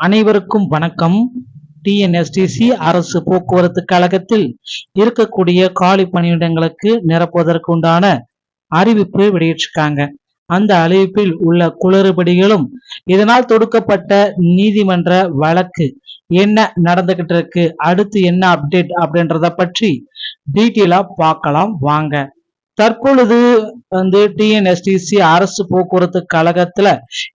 அனைவருக்கும் வணக்கம். டிஎன்எஸ்டிசி அரசு போக்குவரத்து கழகத்தில் இருக்கக்கூடிய காலி பணியிடங்களுக்கு நிரப்புவதற்கு உண்டான அறிவிப்பு வெளியிட்டிருக்காங்க. அந்த அறிவிப்பில் உள்ள குளறுபடிகளும் இதனால் தொடுக்கப்பட்ட நீதிமன்ற வழக்கு என்ன நடந்துகிட்டு இருக்கு அடுத்து என்ன அப்டேட் அப்படின்றத பற்றி டீட்டெயிலா பார்க்கலாம் வாங்க. தற்பொழுது வந்து டிஎன்எஸ்டிசி அரசு போக்குவரத்து கழகத்துல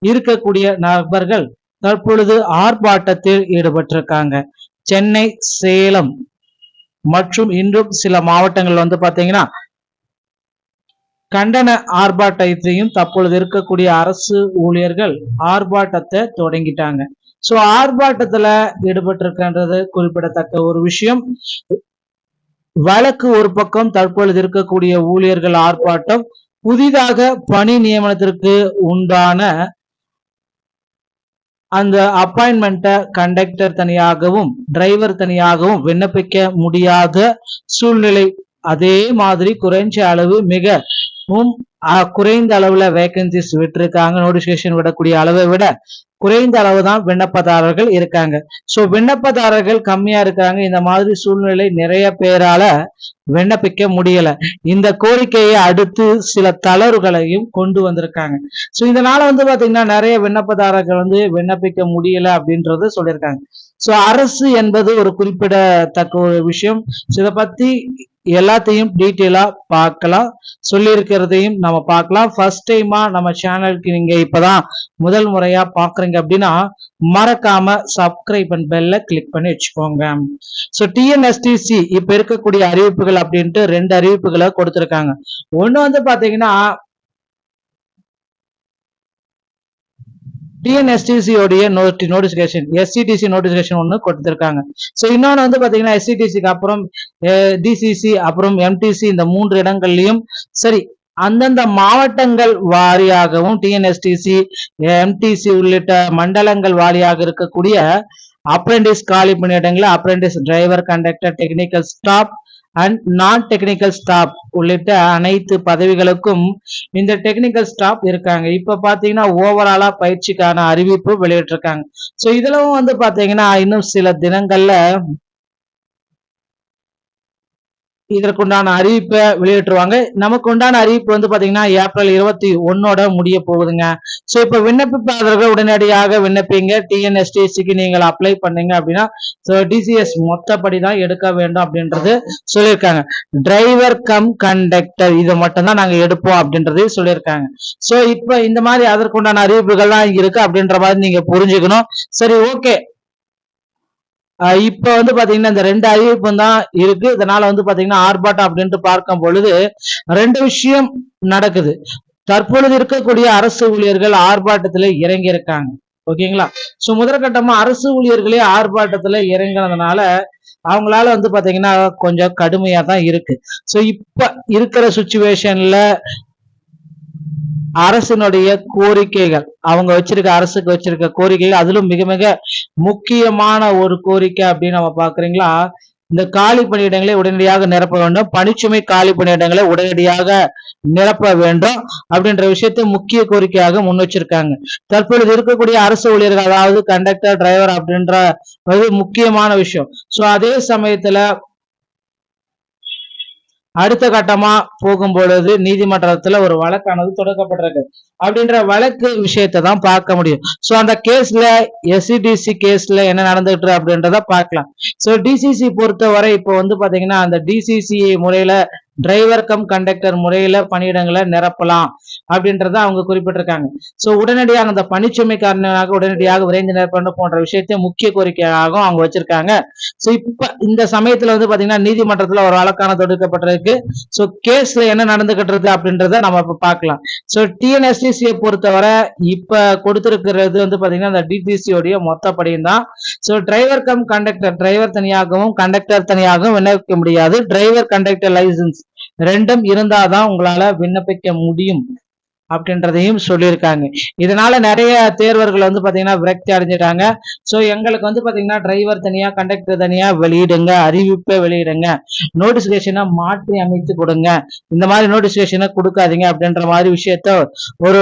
இருக்கக்கூடிய நபர்கள் தற்பொழுது ஆர்ப்பாட்டத்தில் ஈடுபட்டிருக்காங்க. சென்னை சேலம் மற்றும் இன்றும் சில மாவட்டங்கள் வந்து பாத்தீங்கன்னா கண்டன ஆர்ப்பாட்டத்தையும் தற்பொழுது இருக்கக்கூடிய அரசு ஊழியர்கள் ஆர்ப்பாட்டத்தை தொடங்கிட்டாங்க. சோ ஆர்ப்பாட்டத்துல ஈடுபட்டிருக்கின்றது குறிப்பிடத்தக்க ஒரு விஷயம். வழக்கு ஒரு பக்கம் தற்பொழுது இருக்கக்கூடிய ஊழியர்கள் ஆர்ப்பாட்டம் புதிதாக பணி நியமனத்திற்கு உண்டான அந்த அப்பாயின்மெண்ட்டை கண்டக்டர் தனியாகவும் டிரைவர் தனியாகவும் விண்ணப்பிக்க முடியாத சூழ்நிலை. அதே மாதிரி குறைஞ்ச அளவு மிக குறைந்த அளவுல வேகன்சிஸ் விட்டுருக்காங்க. நோட்டிபிகேஷன் விடக்கூடிய அளவை விட குறைந்த அளவு தான் விண்ணப்பதாரர்கள் இருக்காங்க. ஸோ விண்ணப்பதாரர்கள் கம்மியா இருக்காங்க. இந்த மாதிரி சூழ்நிலை நிறைய பேரால விண்ணப்பிக்க முடியல. இந்த கோரிக்கையை அடுத்து சில தளர்வுகளையும் கொண்டு வந்திருக்காங்க. ஸோ இதனால வந்து பாத்தீங்கன்னா நிறைய விண்ணப்பதாரர்கள் வந்து விண்ணப்பிக்க முடியல அப்படின்றது சொல்லியிருக்காங்க. ஸோ அரசு என்பது ஒரு குறிப்பிடத்தக்க ஒரு விஷயம். இதை பத்தி எல்லாத்தையும் டீட்டெயிலாக பார்க்கலாம். சொல்லியிருக்கிறதையும் நம்ம பார்க்கலாம். ஃபர்ஸ்ட் டைமாக நம்ம சேனலுக்கு நீங்கள் இப்போதான் முதல் முறையாக பார்க்குறீங்க அப்படின்னா மறக்காம சப்ஸ்கிரைப் அண்ட் பெல்ல கிளிக் பண்ணி வச்சுக்கோங்க. ஸோ டிஎன்எஸ்டிசி இப்போ இருக்கக்கூடிய அறிவிப்புகள் அப்படின்ட்டு ரெண்டு அறிவிப்புகளை கொடுத்துருக்காங்க. ஒன்று வந்து பார்த்தீங்கன்னா டிஎன்எஸ்டிசியோடைய நோட்டி நோட்டிபிகேஷன் எஸ்சிடிசி நோட்டிபிகேஷன் ஒன்று கொடுத்துருக்காங்க. ஸோ இன்னொன்று வந்து பார்த்தீங்கன்னா எஸ்சிடிசிக்கு அப்புறம் டிசிசி அப்புறம் எம்டிசி இந்த மூன்று இடங்கள்லையும் சரி அந்தந்த மாவட்டங்கள் வாரியாகவும் டிஎன்எஸ்டிசி எம்டிசி உள்ளிட்ட மண்டலங்கள் வாரியாக இருக்கக்கூடிய அப்ரெண்டிஸ் காலி பணியிடங்களில் apprentice driver conductor technical staff and non technical staff உள்ளிட்ட அனைத்து பதவிகளுக்கும் இந்த டெக்னிக்கல் ஸ்டாப் இருக்காங்க. இப்ப பாத்தீங்கன்னா ஓவராலா பயிற்சிக்கான அறிவிப்பு வெளியிட்டிருக்காங்க. ஸோ இதுலவும் வந்து பாத்தீங்கன்னா இன்னும் சில தினங்கள்ல இதற்குண்டான அறிவிப்பை வெளியிட்டுருவாங்க. நமக்கு உண்டான அறிவிப்பு வந்து பாத்தீங்கன்னா ஏப்ரல் இருபத்தி ஒன்னோட முடிய போகுதுங்க. சோ இப்ப விண்ணப்பிப்பாளர்கள் உடனடியாக விண்ணப்பிங்க. டிஎன்எஸ்டிசிக்கு நீங்கள் அப்ளை பண்ணீங்க அப்படின்னா ஸோ டிசிஎஸ் மொத்தப்படி தான் எடுக்க வேண்டும் அப்படின்றது சொல்லியிருக்காங்க. டிரைவர் கம் கண்டக்டர் இதை மட்டும்தான் நாங்க எடுப்போம் அப்படின்றது சொல்லியிருக்காங்க. சோ இப்ப இந்த மாதிரி அதற்குண்டான அறிவிப்புகள்லாம் இருக்கு அப்படின்ற மாதிரி நீங்க புரிஞ்சுக்கணும். சரி ஓகே இப்ப வந்து பாத்தீங்கன்னா இந்த ரெண்டு அறிவிப்பும் தான் இருக்கு. இதனால வந்து பாத்தீங்கன்னா ஆர்ப்பாட்டம் அப்படின்ட்டு பார்க்கும் பொழுது ரெண்டு விஷயம் நடக்குது. தற்பொழுது இருக்கக்கூடிய அரசு ஊழியர்கள் ஆர்ப்பாட்டத்துல இறங்கி இருக்காங்க ஓகேங்களா? சோ முதற்கட்டமா அரசு ஊழியர்களே ஆர்ப்பாட்டத்துல இறங்கினதுனால அவங்களால வந்து பாத்தீங்கன்னா கொஞ்சம் கடுமையா தான் இருக்கு. சோ இப்ப இருக்கிற சுச்சுவேஷன்ல அரசினுடைய கோரிக்கைகள் அவங்க வச்சிருக்க அரசுக்கு வச்சிருக்க கோரிக்கைகள் அதிலும் மிக மிக முக்கியமான ஒரு கோரிக்கை அப்படின்னு நம்ம பாக்குறீங்களா இந்த காலி பணியிடங்களை உடனடியாக நிரப்ப வேண்டும். பணிச்சுமை காலி பணியிடங்களை உடனடியாக நிரப்ப வேண்டும் அப்படின்ற விஷயத்தை முக்கிய கோரிக்கையாக முன் வச்சிருக்காங்க. தற்பொழுது இருக்கக்கூடிய அரசு ஊழியர்கள் அதாவது கண்டக்டர் டிரைவர் அப்படின்ற முக்கியமான விஷயம். சோ அதே சமயத்துல அடுத்த கட்டமா போகும் பொழுது நீதிமன்றத்துல ஒரு வழக்கானது தொடக்கப்பட்டிருக்கு. அப்படின்ற வழக்கு விஷயத்தை தான் பார்க்க முடியும். ஸோ அந்த கேஸ்ல எஸ்சிடிசி கேஸ்ல என்ன நடந்துகிட்டு அப்படின்றத பார்க்கலாம். ஸோ டிசிசி பொறுத்தவரை இப்போ வந்து பாத்தீங்கன்னா அந்த டிசிசி முறையில டிரைவர் கம் கண்டக்டர் முறையில பணியிடங்களை நிரப்பலாம் அப்படின்றத அவங்க குறிப்பிட்டிருக்காங்க. சோ உடனடியாக அந்த பணிச்சுமை காரணமாக உடனடியாக விரைந்து நிரப்பணும் போன்ற விஷயத்தை முக்கிய கோரிக்கையாகவும் அவங்க வச்சிருக்காங்க. சோ இப்ப இந்த சமயத்துல வந்து பாத்தீங்கன்னா நீதிமன்றத்துல ஒரு வழக்கான தொடுக்கப்பட்டிருக்கு. சோ கேஸ்ல என்ன நடந்துகிட்டு இருக்கு அப்படின்றத நம்ம இப்ப பார்க்கலாம். சோ டிஎன்எஸ்டிசியை பொறுத்தவரை இப்ப கொடுத்திருக்கிறது வந்து பாத்தீங்கன்னா அந்த டிடிசியோடைய மொத்த மொத்தப்படியும் தான். So driver cum conductor driver தனியாகவும் கண்டக்டர் தனியாகவும் விண்ணப்பிக்க முடியாது. டிரைவர் கண்டக்டர் லைசன்ஸ் ரெண்டும் இருந்தாதான் உங்களால விண்ணப்பிக்க முடியும் அப்படின்றதையும் சொல்லியிருக்காங்க. இதனால நிறைய தேர்வர்கள் வந்து பாத்தீங்கன்னா விரக்தி அடைஞ்சிட்டாங்க. ஸோ எங்களுக்கு வந்து பாத்தீங்கன்னா டிரைவர் தனியா கண்டக்டர் தனியா வெளியிடுங்க அறிவிப்பை வெளியிடுங்க. நோட்டிபிகேஷனை மாற்றி அமைத்து கொடுங்க. இந்த மாதிரி நோட்டிபிகேஷனை கொடுக்காதீங்க அப்படின்ற மாதிரி விஷயத்த ஒரு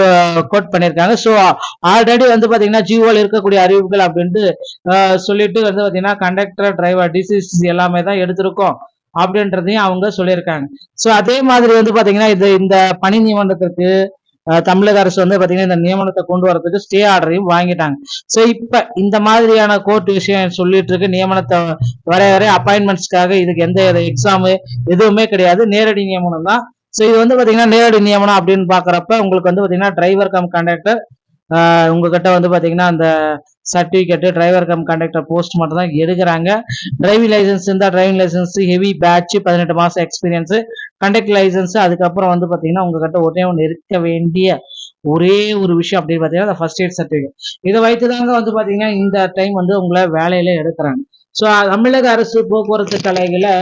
கோட் பண்ணியிருக்காங்க. ஸோ ஆல்ரெடி வந்து பாத்தீங்கன்னா ஜியோவில் இருக்கக்கூடிய அறிவிப்புகள் அப்படின்ட்டு சொல்லிட்டு வந்து பாத்தீங்கன்னா கண்டக்டர் டிரைவர் டிசிஸ் எல்லாமே தான் எடுத்திருக்கோம். அப்படின்றதையும் அவங்க சொல்லியிருக்காங்க. ஸோ அதே மாதிரி வந்து பார்த்தீங்கன்னா இது இந்த பணி நியமனத்திற்கு தமிழக அரசு வந்து பார்த்தீங்கன்னா இந்த நியமனத்தை கொண்டு வரதுக்கு ஸ்டே ஆர்டரையும் வாங்கிட்டாங்க. ஸோ இப்போ இந்த மாதிரியான கோர்ட் விஷயம் சொல்லிட்டு இருக்கு நியமனத்தை வரையறை அப்பாயின்மெண்ட்ஸ்க்காக இதுக்கு எந்த எக்ஸாமு எதுவுமே கிடையாது. நேரடி நியமனம் தான். ஸோ இது வந்து பார்த்தீங்கன்னா நேரடி நியமனம் அப்படின்னு பார்க்குறப்ப உங்களுக்கு வந்து பார்த்தீங்கன்னா டிரைவர் கம் கண்டக்டர் உங்ககிட்ட வந்து பார்த்தீங்கன்னா அந்த certificate driver cum conductor post மட்டும் தான் எடுக்கிறாங்க. டிரைவிங் லைசன்ஸ் இருந்தால் டிரைவிங் லைசன்ஸ் ஹெவி பேட்ச் பதினெட்டு மாதம் எக்ஸ்பீரியன்ஸ் கண்டக்டர் லைசன்ஸ் அதுக்கப்புறம் வந்து பார்த்தீங்கன்னா உங்ககிட்ட ஒரே ஒன்று இருக்க வேண்டிய ஒரே ஒரு விஷயம் அப்படின்னு பார்த்தீங்கன்னா அந்த ஃபர்ஸ்ட் எய்ட் சர்டிஃபிகேட் இதை வைத்து தாங்க வந்து பார்த்தீங்கன்னா இந்த டைம் வந்து உங்களை வேலையில எடுக்கிறாங்க. ஸோ தமிழக அரசு போக்குவரத்து கலைகளை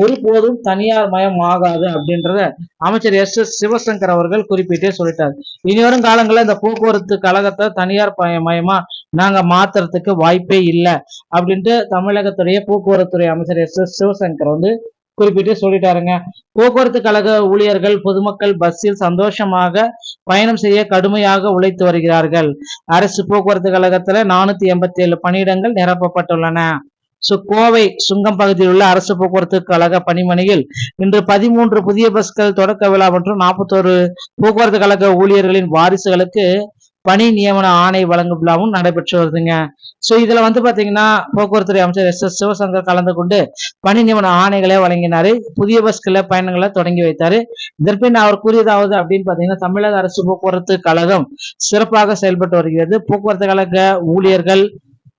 ஒருபோதும் தனியார் மயம் ஆகாது அப்படின்றத அமைச்சர் எஸ் எஸ் சிவசங்கர் அவர்கள் குறிப்பிட்டே சொல்லிட்டார். இனி வரும் காலங்களில் இந்த போக்குவரத்து கழகத்தை தனியார் மயமா நாங்க மாத்துறதுக்கு வாய்ப்பே இல்லை அப்படின்ட்டு தமிழகத்துடைய போக்குவரத்துறை அமைச்சர் எஸ் எஸ் சிவசங்கர் வந்து குறிப்பிட்டு சொல்லிட்டாருங்க. போக்குவரத்து கழக ஊழியர்கள் பொதுமக்கள் பஸ்ஸில் சந்தோஷமாக பயணம் செய்ய கடுமையாக உழைத்து வருகிறார்கள். அரசு போக்குவரத்து கழகத்துல நானூத்தி எண்பத்தி ஏழு பணியிடங்கள் நிரப்பப்பட்டுள்ளன. சோ கோவை சுங்கம் பகுதியில் உள்ள அரசு போக்குவரத்து கழக பணிமனையில் இன்று பதிமூன்று புதிய பஸ்கள் தொடக்க விழா மற்றும் நாற்பத்தோரு போக்குவரத்து கழக ஊழியர்களின் வாரிசுகளுக்கு பணி நியமன ஆணை வழங்கும் விழாவும் நடைபெற்று வருதுங்க. ஸோ இதுல வந்து பாத்தீங்கன்னா போக்குவரத்துறை அமைச்சர் எஸ். எஸ். சிவசங்கர் கலந்து கொண்டு பணி நியமன ஆணைகளை வழங்கினாரு. புதிய பஸ்கள பயணங்களை தொடங்கி வைத்தாரு. இதற்பின் அவர் கூறியதாவது அப்படின்னு பாத்தீங்கன்னா தமிழக அரசு போக்குவரத்து கழகம் சிறப்பாக செயல்பட்டு வருகிறது. போக்குவரத்து கழக ஊழியர்கள்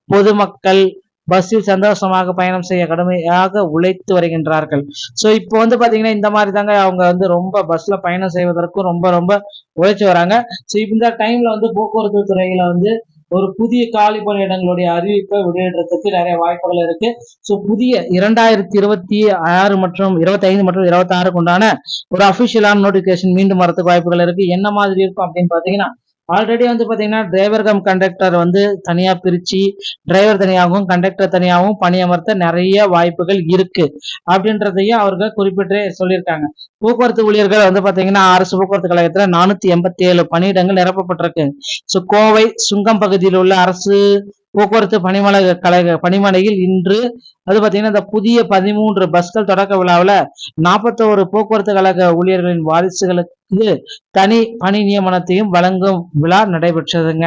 பொதுமக்கள் பஸ்ஸில் சந்தோஷமாக பயணம் செய்ய கடுமையாக உழைத்து வருகின்றார்கள். ஸோ இப்போ வந்து பார்த்தீங்கன்னா இந்த மாதிரி தாங்க அவங்க வந்து ரொம்ப பஸ்ல பயணம் செய்வதற்கும் ரொம்ப ரொம்ப உழைச்சி வராங்க. ஸோ இந்த டைம்ல வந்து போக்குவரத்து துறையில வந்து ஒரு புதிய காலி பணியிடங்களுடைய அறிவிப்பை வெளியிடுறதுக்கு நிறைய வாய்ப்புகள் இருக்கு. ஸோ புதிய இரண்டாயிரத்தி இருபத்தி ஆறு மற்றும் இருபத்தைந்து மற்றும் இருபத்தி ஆறுக்கு உண்டான ஒரு அபிஷியலான நோட்டிபிகேஷன் மீண்டும் வரதுக்கு வாய்ப்புகள் இருக்கு. என்ன மாதிரி இருக்கும் அப்படின்னு பாத்தீங்கன்னா ஆல்ரெடி வந்து பார்த்தீங்கன்னா டிரைவர் கம் கண்டக்டர் வந்து தனியாக பிரிச்சு டிரைவர் தனியாகவும் கண்டக்டர் தனியாகவும் பணியமர்த்த நிறைய வாய்ப்புகள் இருக்குது அப்படின்றதையும் அவர்கள் குறிப்பிட்டு சொல்லியிருக்காங்க. போக்குவரத்து ஊழியர்கள் வந்து பார்த்தீங்கன்னா அரசு போக்குவரத்து கழகத்தில் நானூற்றி எண்பத்தி ஏழு பணியிடங்கள் நிரப்பப்பட்டிருக்கு. ஸோ கோவை சுங்கம் பகுதியில் உள்ள அரசு போக்குவரத்து பணிமனை கழக பணிமனையில் இன்று அது பார்த்தீங்கன்னா இந்த புதிய பதிமூன்று பஸ்கள் தொடக்க விழாவில் நாற்பத்தோரு போக்குவரத்து கழக ஊழியர்களின் வாரிசுகளுக்கு தனி பணி நியமனத்தையும் வழங்கும் விழா நடைபெற்றதுங்க.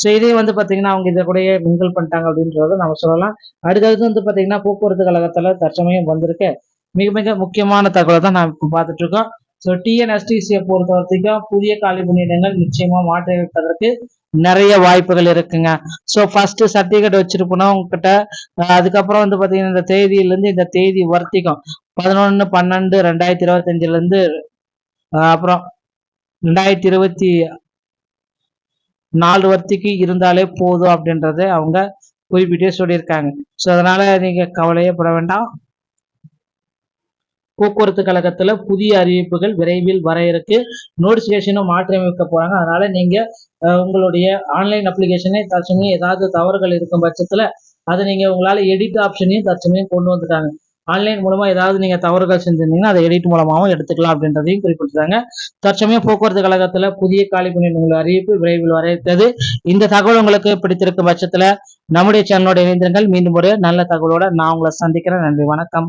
ஸோ இதே வந்து பார்த்தீங்கன்னா அவங்க இதை கூட மிங்கிள் பண்ணிட்டாங்க அப்படின்றத நம்ம சொல்லலாம். அடுத்தடுத்து வந்து பார்த்தீங்கன்னா போக்குவரத்து கழகத்தில் தற்சமயம் வந்திருக்க மிக மிக முக்கியமான தகவலை தான் நான் இப்போ பார்த்துட்ருக்கோம் ஸோ டிஎன்எஸ்டிசியை பொறுத்த வரைக்கும் புதிய காலி பணியிடங்கள் நிச்சயமா மாற்றி வைப்பதற்கு நிறைய வாய்ப்புகள் இருக்குங்க. ஸோ ஃபர்ஸ்ட் சர்டிஃபிகேட் வச்சிருப்போம்னா உங்ககிட்ட அதுக்கப்புறம் வந்து பார்த்தீங்கன்னா இந்த தேதியிலேருந்து இந்த தேதி வர்த்திக்கும். பதினொன்று பன்னெண்டு ரெண்டாயிரத்தி இருபத்தஞ்சிலேருந்து அப்புறம் ரெண்டாயிரத்தி இருபத்தி நாலு வர்த்திக்கு இருந்தாலே போதும் அப்படின்றத அவங்க குறிப்பிட்டே சொல்லியிருக்காங்க. ஸோ அதனால நீங்கள் கவலையே பட வேண்டாம். போக்குவரத்து கழகத்துல புதிய அறிவிப்புகள் விரைவில் வர இருக்கு. நோட்டிபிகேஷனும் மாற்றி அமைக்க போறாங்க. அதனால நீங்க உங்களுடைய ஆன்லைன் அப்ளிகேஷனே தற்சமயம் ஏதாவது தவறுகள் இருக்கும் பட்சத்துல அதை நீங்க உங்களால எடிட் ஆப்ஷனையும் தற்சமயம் கொண்டு வந்துட்டாங்க. ஆன்லைன் மூலமா ஏதாவது நீங்க தவறுகள் செஞ்சிருந்தீங்கன்னா அதை எடிட் மூலமாகவும் எடுத்துக்கலாம் அப்படின்றதையும் குறிப்பிட்டிருக்காங்க. தற்சமயம் போக்குவரத்து கழகத்துல புதிய காலி பணியிடங்கள் அறிவிப்பு விரைவில் வர இருக்கிறது. இந்த தகவல் உங்களுக்கு பிடித்திருக்கும் பட்சத்துல நம்முடைய சேனலோட இணைந்திருங்கள். மீண்டும் ஒரு நல்ல தகவலோட நான் உங்களை சந்திக்கிறேன். நன்றி. வணக்கம்.